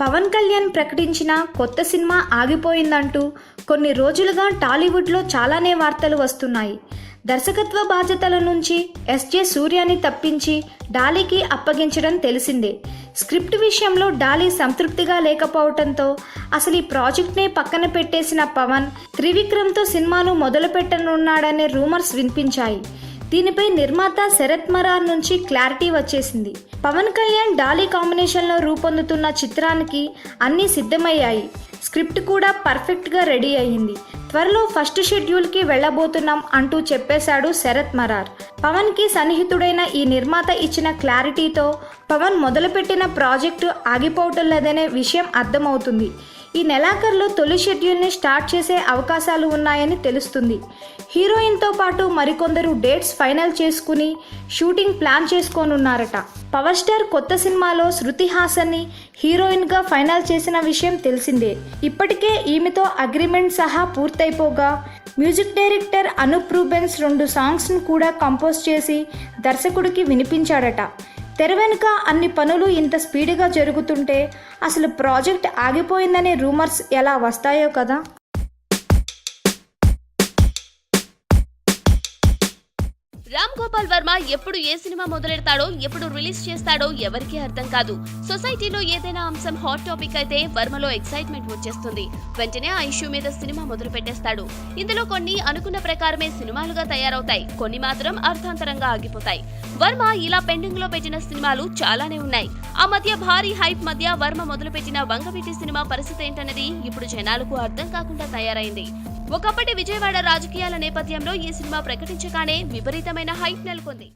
పవన్ కళ్యాణ్ ప్రకటించిన కొత్త సినిమా ఆగిపోయిందంటూ కొన్ని రోజులుగా టాలీవుడ్లో చాలానే వార్తలు వస్తున్నాయి. దర్శకత్వ బాధ్యతల నుంచి ఎస్జే సూర్యాని తప్పించి డాలీకి అప్పగించడం తెలిసిందే. స్క్రిప్ట్ విషయంలో డాలీ సంతృప్తిగా లేకపోవడంతో అసలు ఈ ప్రాజెక్ట్నే పక్కన పెట్టేసిన పవన్ త్రివిక్రమ్తో సినిమాను మొదలుపెట్టనున్నాడనే రూమర్స్ వినిపించాయి. దీనిపై నిర్మాత శరత్ మరార్ నుంచి క్లారిటీ వచ్చేసింది. పవన్ కళ్యాణ్ డాలీ కాంబినేషన్లో రూపొందుతున్న చిత్రానికి అన్నీ సిద్ధమయ్యాయి. స్క్రిప్ట్ కూడా పర్ఫెక్ట్గా రెడీ అయ్యింది. త్వరలో ఫస్ట్ షెడ్యూల్కి వెళ్ళబోతున్నాం అంటూ చెప్పేశాడు శరత్ మరార్. పవన్కి సన్నిహితుడైన ఈ నిర్మాత ఇచ్చిన క్లారిటీతో పవన్ మొదలుపెట్టిన ప్రాజెక్టు ఆగిపోవటం లేదనే విషయం అర్థమవుతుంది. ఈ నెలాఖరులో తొలి షెడ్యూల్ని స్టార్ట్ చేసే అవకాశాలు ఉన్నాయని తెలుస్తుంది. హీరోయిన్తో పాటు మరికొందరు డేట్స్ ఫైనల్ చేసుకుని షూటింగ్ ప్లాన్ చేసుకోనున్నారట. పవర్ స్టార్ కొత్త సినిమాలో శృతి హాసన్ని హీరోయిన్గా ఫైనల్ చేసిన విషయం తెలిసిందే. ఇప్పటికే ఈమెతో అగ్రిమెంట్ సహా పూర్తయిపోగా మ్యూజిక్ డైరెక్టర్ అనూప్ రూబెన్స్ రెండు సాంగ్స్ను కూడా కంపోజ్ చేసి దర్శకుడికి వినిపించాడట. తెర వెనుక అన్ని పనులు ఇంత స్పీడ్గా జరుగుతుంటే అసలు ప్రాజెక్ట్ ఆగిపోయిందనే రూమర్స్ ఎలా వస్తాయో కదా? రామ్ గోపాల్ వర్మ ఎప్పుడు ఏ సినిమా మొదలెడతాడో ఎప్పుడు రిలీజ్ చేస్తాడో ఎవరికీ అర్థం కాదు. సొసైటీలో ఏదైనా అంశం హాట్ టాపిక్ అయితే వర్మలో ఎక్సైట్మెంట్ వచ్చేస్తుంది. వెంటనే ఆ ఇష్యూ మీద సినిమా మొదలు పెట్టేస్తాడు. ఇందులో కొన్ని అనుకున్న ప్రకారమే సినిమాలుగా తయారవుతాయి. కొన్ని మాత్రం అర్థాంతరంగా ఆగిపోతాయి. వర్మ ఇలా పెండింగ్లో పెట్టిన సినిమాలు చాలానే ఉన్నాయి. ఆ మధ్య భారీ హైప్ మధ్య వర్మ మొదలుపెట్టిన వంగవీటి సినిమా పరిస్థితి ఏంటనేది ఇప్పుడు జనాలకు అర్థం కాకుండా తయారైంది. ఒకప్పటి విజయవాడ రాజకీయాల నేపథ్యంలో ఈ సినిమా ప్రకటించగానే విపరీతమైన హైప్ నెలకొంది.